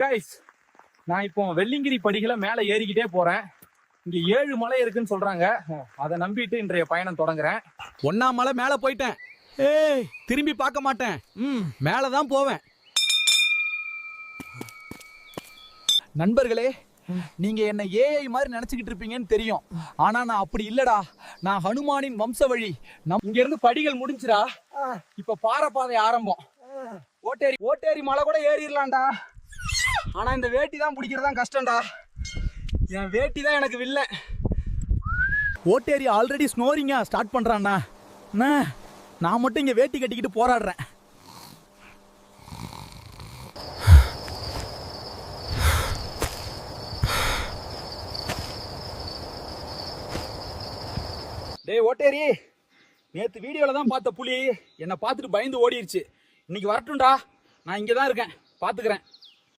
Guys நான் இப்போ வெள்ளிங்கிரி படிகளை மேலே ஏறிக்கிட்டே போறேன். இங்க ஏழு மலை இருக்குன்னு சொல்றாங்க. அதை நம்பிட்டு இன்றைய பயணம் தொடங்குறேன். ஒன்னா மலை மேல போயிட்டேன். ஏய் திரும்பி பார்க்க மாட்டேன். ம். மேல தான் போவேன். நண்பர்களே நீங்க என்ன ஏஐ மாதிரி நினைச்சுக்கிட்டு இருப்பீங்கன்னு தெரியும். ஆனா நான் அப்படி இல்லடா. நான் ஹனுமானின் வம்ச வழி நம் இங்க இருந்து படிகள் முடிஞ்சுடா. இப்ப பாறைப்பாதை ஆரம்பம். ஓட்டேரி ஓட்டேரி மலை கூட ஏறிடலாம்டா. ஆனா இந்த வேட்டி தான் பிடிக்கிறது தான் கஷ்டம்டா. என் வேட்டி தான் எனக்கு வில்ல. ஓட்டேரி ஆல்ரெடி ஸ்னோரிங்கா ஸ்டார்ட் பண்றான்டா. அண்ணா, நான் மட்டும் இங்க வேட்டி கட்டிக்கிட்டு போராடுறேன். டேய் ஓட்டேரி நேத்து வீடியோல தான் பார்த்த புலி. என்னை பார்த்துட்டு பயந்து ஓடிருச்சு. இன்னைக்கு வரட்டும்டா. நான் இங்கே தான் இருக்கேன். பார்த்துக்கிறேன்